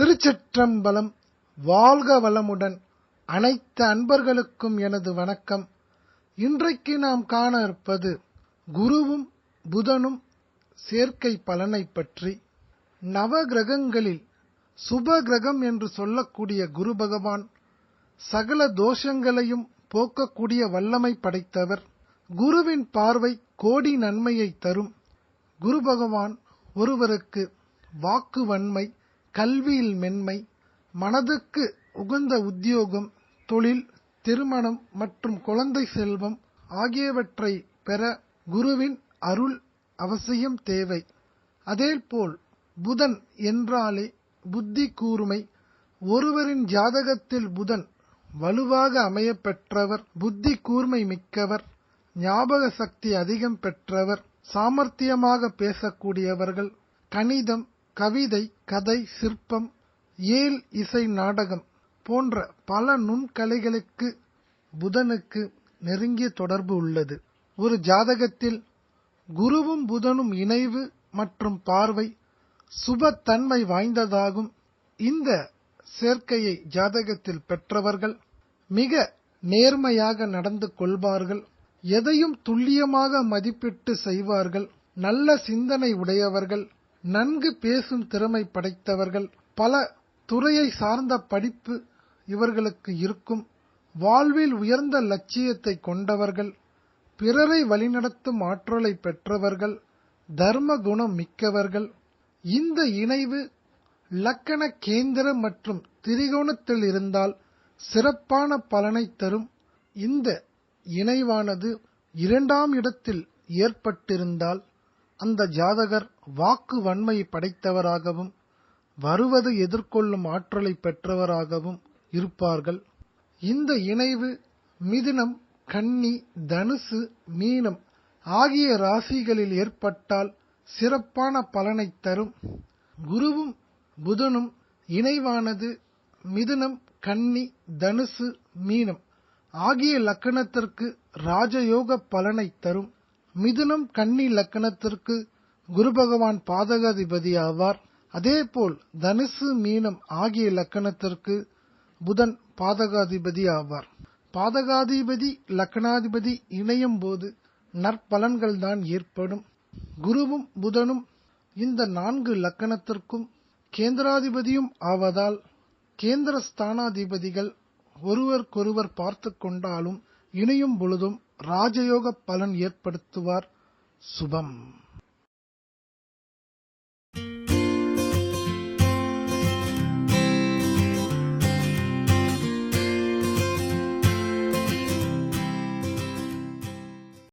திருச்சிற்றம்பலம் வாழ்க வளமுடன் அனைத்து அன்பர்களுக்கும் எனது வணக்கம். இன்றைக்கு நாம் காண இருப்பது குருவும் புதனும் சேர்க்கை பலனை பற்றி. நவ கிரகங்களில் சுப கிரகம் என்று சொல்லக்கூடிய குரு பகவான் சகல தோஷங்களையும் போக்கக்கூடிய வல்லமை படைத்தவர். குருவின் பார்வை கோடி நன்மையை தரும். குரு பகவான் ஒருவருக்கு வாக்கு வன்மை கல்வியில் மென்மை மனதுக்கு உகந்த உத்தியோகம் தொழில் திருமணம் மற்றும் குழந்தை செல்வம் ஆகியவற்றை பெற குருவின் அருள் அவசியம் தேவை. அதேபோல் புதன் என்றாலே புத்தி கூர்மை ஒருவரின் ஜாதகத்தில் புதன் வலுவாக அமையப் பெற்றவர் புத்தி கூர்மை மிக்கவர் ஞாபக சக்தி அதிகம் பெற்றவர் சாமர்த்தியமாக பேசக்கூடியவர்கள் கணிதம் கவிதை கதை சிற்பம் ஏல் இசை நாடகம் போன்ற பல நுண்கலைகளுக்கு புதனுக்கு நெருங்கிய தொடர்பு உள்ளது. ஒரு ஜாதகத்தில் குருவும் புதனும் இணைவு மற்றும் பார்வை சுபத்தன்மை வாய்ந்ததாகும். இந்த சேர்க்கையை ஜாதகத்தில் பெற்றவர்கள் மிக நேர்மையாக நடந்து கொள்வார்கள். எதையும் துல்லியமாக மதிப்பிட்டு செய்வார்கள். நல்ல சிந்தனை உடையவர்கள். நன்கு பேசும் திறமை படைத்தவர்கள் பல துறையை சார்ந்த படிப்பு இவர்களுக்கு இருக்கும். வாழ்வில் உயர்ந்த லட்சியத்தை கொண்டவர்கள் பிறரை வழிநடத்தும் ஆற்றலை பெற்றவர்கள் தர்ம குணம் மிக்கவர்கள். இந்த இணைவு லக்கண கேந்திர மற்றும் திரிகோணத்தில் இருந்தால் சிறப்பான பலனை தரும். இந்த இணைவானது இரண்டாம் இடத்தில் ஏற்பட்டிருந்தால் அந்த ஜாதகர் வாக்கு வன்மை படைத்தவராகவும் வருவது எதிர்கொள்ளும் ஆற்றலை பெற்றவராகவும் இருப்பார்கள். இந்த இணைவு மிதுனம் கன்னி தனுசு மீனம் ஆகிய ராசிகளில் ஏற்பட்டால் சிறப்பான பலனை தரும். குருவும் புதனும் இணைவானது மிதுனம் கன்னி தனுசு மீனம் ஆகிய லக்கணத்திற்கு ராஜயோக பலனை தரும். மிதுனம் கன்னி லக்கணத்திற்கு குரு பகவான் பாதகாதிபதி ஆவார். அதேபோல் தனுசு மீனம் ஆகிய லக்கணத்திற்கு புதன் பாதகாதிபதி ஆவார். பாதகாதிபதி லக்கணாதிபதி இணையும் போது நற்பலன்கள் தான் ஏற்படும். குருவும் புதனும் இந்த நான்கு லக்கணத்திற்கும் கேந்திராதிபதியும் ஆவதால் கேந்திர ஸ்தானாதிபதிகள் ஒருவருக்கொருவர் பார்த்து கொண்டாலும் இணையும் பொழுதும் ராஜயோக பலன் ஏற்படுத்துவார். சுபம்.